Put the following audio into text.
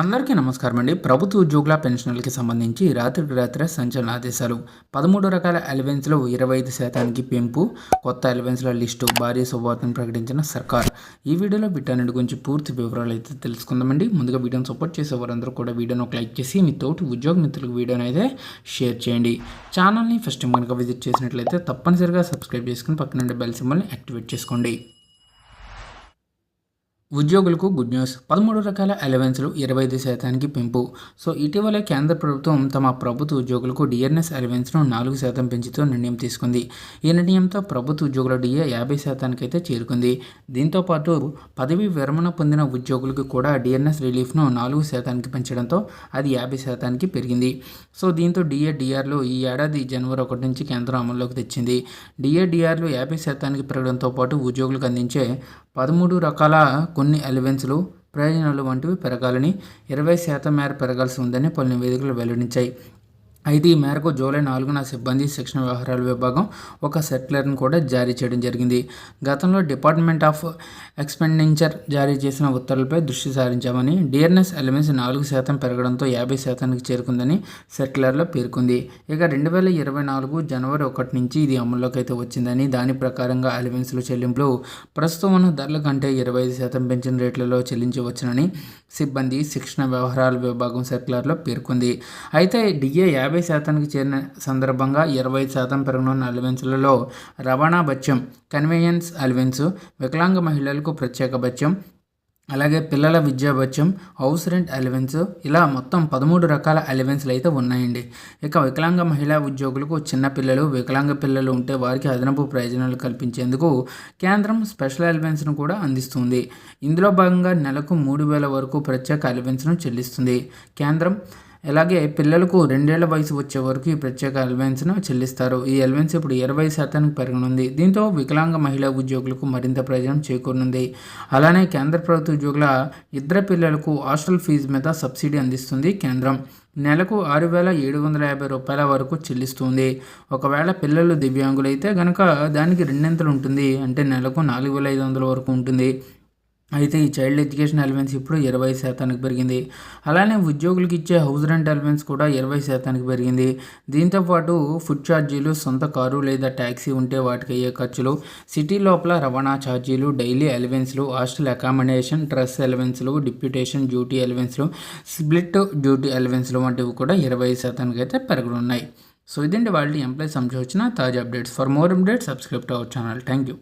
అందరికీ నమస్కారం అండి. ప్రభుత్వ ఉద్యోగుల పెన్షన్లకి సంబంధించి రాత్రికి రాత్రి సంచలన ఆదేశాలు. పదమూడు రకాల అలవెన్స్లో ఇరవై ఐదు శాతానికి పెంపు కొత్త అలవెన్స్ల లిస్టు భారీ శుభవార్తను ప్రకటించిన సర్కార్. ఈ వీడియోలో వీటన్నిటి గురించి పూర్తి వివరాలు అయితే తెలుసుకుందామండి. ముందుగా వీడియోని సపోర్ట్ చేసే వారందరూ కూడా వీడియోను ఒక లైక్ చేసి మీ తోటి ఉద్యోగ మిత్రులకు వీడియోని అయితే షేర్ చేయండి. ఛానల్ని ఫస్ట్ టైం కనుక విజిట్ చేసినట్లయితే తప్పనిసరిగా సబ్స్క్రైబ్ చేసుకుని పక్కన బెల్ సింబల్ని యాక్టివేట్ చేసుకోండి. ఉద్యోగులకు గుడ్ న్యూస్ పదమూడు రకాల అలవెన్స్లు ఇరవై ఐదు శాతానికి పెంపు. సో ఇటీవల కేంద్ర ప్రభుత్వం తమ ప్రభుత్వ ఉద్యోగులకు డిఆర్ఎస్ అలవెన్స్ను నాలుగు శాతం పెంచుతూ నిర్ణయం తీసుకుంది. ఈ నిర్ణయంతో ప్రభుత్వ ఉద్యోగుల డిఏ యాభై శాతానికి అయితే చేరుకుంది. దీంతో పాటు పదవి విరమణ పొందిన ఉద్యోగులకు కూడా డిఎన్ఎస్ రిలీఫ్ను నాలుగు శాతానికి పెంచడంతో అది యాభై శాతానికి పెరిగింది. సో దీంతో డిఏ డిఆర్లు ఈ ఏడాది జనవరి ఒకటి నుంచి కేంద్రం అమల్లోకి తెచ్చింది. డిఏ డిఆర్లు యాభై శాతానికి పెరగడంతో పాటు ఉద్యోగులకు అందించే పదమూడు రకాల కొన్ని అలవెన్స్లు ప్రయోజనాలు వంటివి పెరగాలని ఇరవై శాతం మేర పెరగాల్సి ఉందని పలు నివేదికలు వెల్లడించాయి. అయితే ఈ మేరకు జూలై నాలుగున సిబ్బంది శిక్షణ వ్యవహారాల విభాగం ఒక సెట్లర్ను కూడా జారీ చేయడం జరిగింది. గతంలో డిపార్ట్మెంట్ ఆఫ్ ఎక్స్పెండిచర్ జారీ చేసిన ఉత్తర్వులపై దృష్టి సారించామని డిఆర్ఎస్ ఎలిమెంట్స్ నాలుగు శాతం పెరగడంతో యాభై శాతానికి చేరుకుందని సెటిలర్లో పేర్కొంది. ఇక రెండు వేల ఇరవై నాలుగు జనవరి ఒకటి నుంచి ఇది అమల్లోకి అయితే వచ్చిందని దాని ప్రకారంగా అలివెన్స్ల చెల్లింపులు ప్రస్తుతం ఉన్న ధరల కంటే ఇరవై ఐదు శాతం పెంచిన రేట్లలో చెల్లించవచ్చునని సిబ్బంది శిక్షణ వ్యవహారాల విభాగం సెటిలర్లో పేర్కొంది. అయితే డిఏ యాభై శాతానికి చేరిన సందర్భంగా ఇరవై శాతం పెరగనున్న అలవెన్సులలో రవాణా బత్యం కన్వీనియన్స్ అలవెన్స్ వికలాంగ మహిళలకు ప్రత్యేక బత్యం అలాగే పిల్లల విద్యా బత్యం హౌస్ రెంట్ అలవెన్స్ ఇలా మొత్తం పదమూడు రకాల అలవెన్స్లు అయితే ఉన్నాయండి. ఇక వికలాంగ మహిళా ఉద్యోగులకు చిన్నపిల్లలు వికలాంగ పిల్లలు ఉంటే వారికి అదనపు ప్రయోజనాలు కల్పించేందుకు కేంద్రం స్పెషల్ అలవెన్స్ను కూడా అందిస్తుంది. ఇందులో భాగంగా నెలకు మూడు వేల వరకు ప్రత్యేక అలవెన్స్ను చెల్లిస్తుంది. కేంద్రం అలాగే పిల్లలకు రెండేళ్ళ వయసు వచ్చే వరకు ఈ ప్రత్యేక అలవెన్స్ను చెల్లిస్తారు. ఈ అలవెన్స్ ఇప్పుడు ఇరవై శాతానికి పెరగనుంది. దీంతో వికలాంగ మహిళా ఉద్యోగులకు మరింత ప్రయోజనం చేకూరనుంది. అలానే కేంద్ర ప్రభుత్వ ఉద్యోగుల ఇద్దరు పిల్లలకు హాస్టల్ ఫీజు మీద సబ్సిడీ అందిస్తుంది కేంద్రం. నెలకు ఆరు వేల ఏడు వందల యాభై రూపాయల వరకు చెల్లిస్తుంది. ఒకవేళ పిల్లలు దివ్యాంగులైతే కనుక దానికి రెండింతలు ఉంటుంది అంటే నెలకు నాలుగు వేల ఐదు వందల వరకు ఉంటుంది. అయితే ఈ చైల్డ్ ఎడ్యుకేషన్ అలవెన్స్ ఇప్పుడు ఇరవై శాతానికి పెరిగింది. అలానే ఉద్యోగులకు ఇచ్చే హౌస్ రెంట్ అలవెన్స్ కూడా ఇరవై శాతానికి పెరిగింది. దీంతోపాటు ఫుడ్ ఛార్జీలు సొంత కారు లేదా ట్యాక్సీ ఉంటే వాటికి అయ్యే ఖర్చులు సిటీ లోపల రవాణా ఛార్జీలు డైలీ అలవెన్స్లు హాస్టల్ అకామిడేషన్ డ్రెస్ అలవెన్స్లు డిప్యూటేషన్ డ్యూటీ అలవెన్స్లు స్ప్లిట్ డ్యూటీ అలవెన్స్లు వంటివి కూడా ఇరవై శాతానికి అయితే పెరగనున్నాయి. సో ఇదండి వాళ్ళు ఎంప్లాయీస్ సంబంధించిన తాజా updates. For more updates subscribe to our channel. Thank you